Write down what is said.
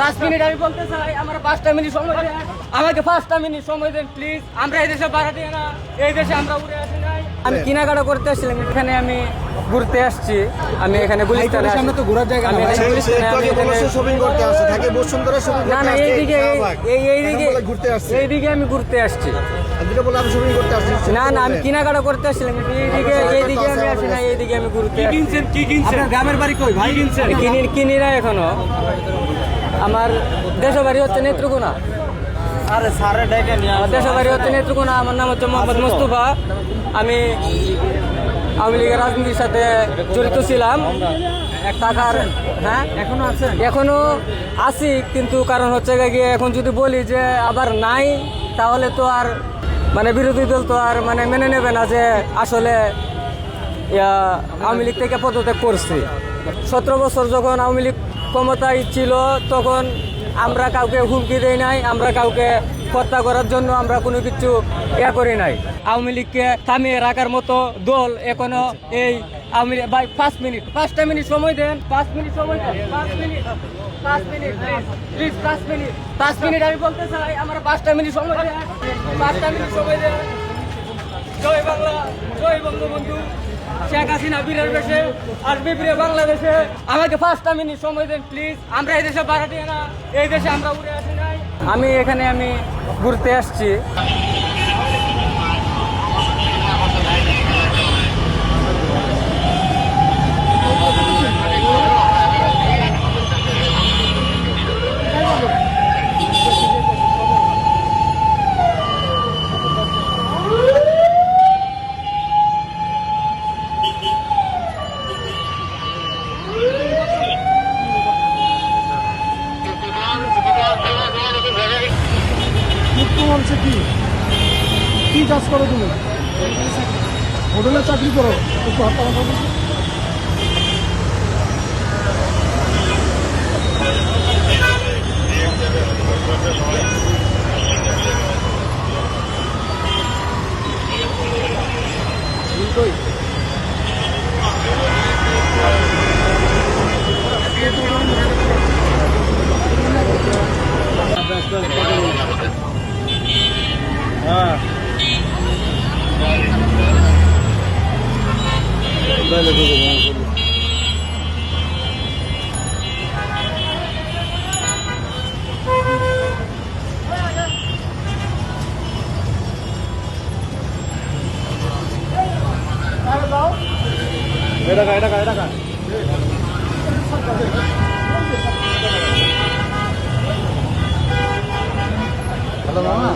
পাঁচ মিনিট আমি বলতে চাই আমার পাঁচটা মিনিট সময় দেন। আমাকে পাঁচটা মিনিট সময় দেন প্লিজ আমরা এই দেশে ভাড়াটি না এই দেশে আমরা উড়ে আসি নাই। আমি কেনাকাটা করতে আসছিলাম এখানে আমি ঘুরতে আসছি। আমি এখানে গুলিস্তানে সামনে তো ঘোরার জায়গা না আমি এখানে গুলিস্তানে, শপিং করতে আসছে? থাকে বসুন্ধরা শপিং না না এইদিকে এই- এই এইদিকে ঘুরতে আসছে। এইদিকে আমি ঘুরতে আসছি। দুটো আমি শপিং করতে আসছি না না আমি কেনাকাটা করতে আসছিলাম এইদিকে এইদিকে আমি আসি না এইদিকে আমি ঘুরতে আপনার গ্রামের বাড়ি কই? ভাই কিনি কিনি না এখনও। আমার দেশের বাড়ি হচ্ছে নেত্রকোনা। আরে সারে ডেকে আমার দেশের বাড়ি হচ্ছে নেত্রকোনা আমার নাম হচ্ছে মোহাম্মদ মুস্তফা। আমি আওয়ামী লীগের রাজনীতির সাথে জড়িত ছিলাম। টাকার হ্যাঁ? এখনও আছেন? এখনও আছি কিন্তু কারণ হচ্ছে গিয়ে এখন যদি বলি যে আবার নাই তাহলে তো আর মানে বিরোধী দল তো আর মানে মেনে নেবে না যে আসলে আওয়ামী লীগ থেকে পদত্যাগ করছি। সতেরো বছর যখন আওয়ামী লীগ ক্ষমতায় ছিল, তখন আমরা কাউকে হুমকি দেই নাই, আমরা কাউকে হত্যা করার জন্য আমরা কোনো কিছু ইয়া করি নাই। আওয়ামী লীগকে থামিয়ে রাখার মতো দল এখনও এই আওয়ামী লীগ ভাই, পাঁচ মিনিট, পাঁচটা মিনিট সময় দেন, পাঁচ মিনিট সময় দেন, পাঁচ মিনিট পাঁচ মিনিট প্লিজ পাঁচ মিনিট পাঁচ মিনিট আমি বলতে চাই, আমার পাঁচটা মিনিট সময় দেন, পাঁচটা মিনিট সময় দেন। জয় বাংলা, জয় বঙ্গবন্ধু। শেখ হাসিনা বীরের বেশে, আসবে ফিরে বাংলাদেশে। আমাকে ফার্স্ট মিনিট সময় দেন প্লিজ আমরা এই দেশে বাড়াতে না, এই দেশে আমরা উড়ে আসি নাই। আমি এখানে আমি ঘুরতে আসছি। মঞ্চে কি? কি কাজ করো তুমি? হোটেলে চাকরি করো একটু হাত পাখা করো। এটা খা, এটা খা, এটা খা। হ্যালো মামা